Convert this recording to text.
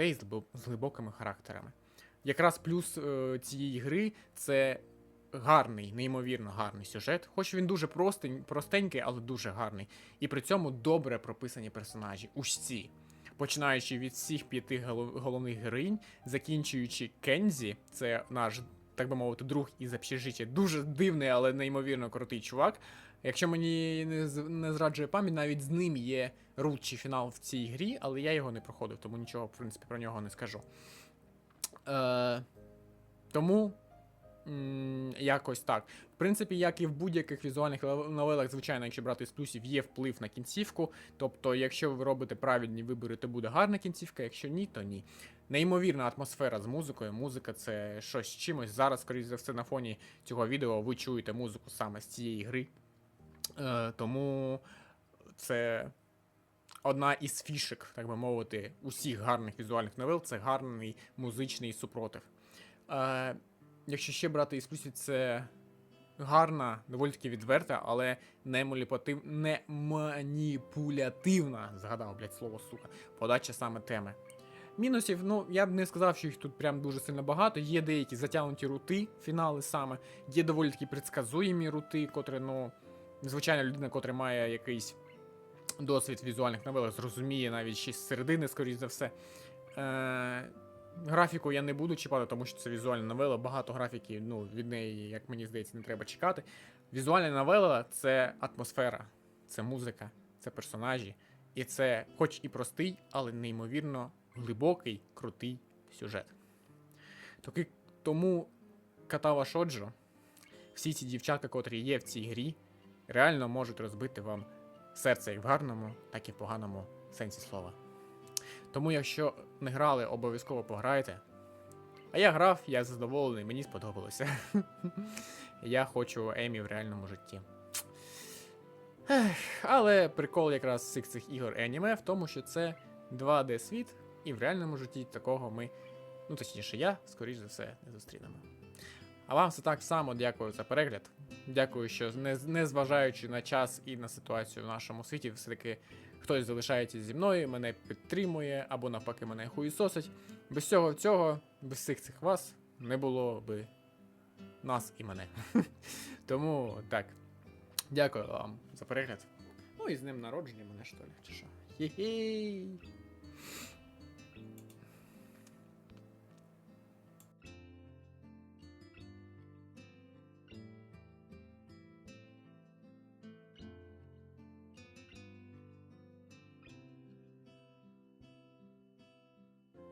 глибо- з глибокими характерами. Якраз плюс е, цієї гри це гарний, неймовірно гарний сюжет. Хоч він дуже простень, простенький, але дуже гарний. І при цьому добре прописані персонажі. Усі. Починаючи від всіх п'яти голов- головних героїнь, закінчуючи Кензі, це наш, так би мовити, друг із общежиття. Дуже дивний, але неймовірно крутий чувак. Якщо мені не, не зраджує пам'ять, навіть з ним є рут фінал в цій грі, але я його не проходив, тому нічого, в принципі, про нього не скажу. Е, тому якось так. В принципі, як і в будь-яких візуальних новелах, звичайно, якщо брати з плюсів, є вплив на кінцівку. Тобто, якщо ви робите правильні вибори, то буде гарна кінцівка, якщо ні, то ні. Неймовірна атмосфера з музикою. Музика це щось чимось. Зараз, скоріш за все, на фоні цього відео ви чуєте музику саме з цієї гри. Е, тому це одна із фішек, так би мовити, усіх гарних візуальних новел це гарний музичний супротив. Е, якщо ще брати плюсів, це гарна, доволі таки відверта, але не, маніпулятив... не маніпулятивна, згадав, блядь, слово сука, подача саме теми. Мінусів, ну я б не сказав, що їх тут прям дуже сильно багато. Є деякі затягнуті рути, фінали саме, є доволі таки предсказуємі рути, котрі, ну, звичайно, людина, котра має якийсь досвід візуальних новелах, зрозуміє навіть ще з середини, скоріш за все. Е, графіку я не буду чіпати, тому що це візуальна новела, багато графіки, ну, від неї, як мені здається, не треба чекати. Візуальна новела це атмосфера, це музика, це персонажі, і це, хоч і простий, але неймовірно глибокий, крутий сюжет. Таки, тому Катава Шоджо, всі ці дівчатка, котрі є в цій грі, реально можуть розбити вам серце як в гарному, так і в поганому сенсі слова. Тому, якщо не грали, обов'язково пограйте. А я грав, я задоволений, мені сподобалося. я хочу Емі в реальному житті. Але прикол якраз всіх цих ігор і аніме в тому, що це 2D світ, і в реальному житті такого ми, ну точніше, я, скоріш за все, не зустрінемо. А вам все так само дякую за перегляд. Дякую, що не зважаючи на час і на ситуацію в нашому світі, все-таки хтось залишається зі мною, мене підтримує або навпаки мене хуїсосить. Без цього цього, без всіх цих вас не було би нас і мене. Тому так. Дякую вам за перегляд. Ну і з ним народження мене, що ли, чи що. Хі-хі.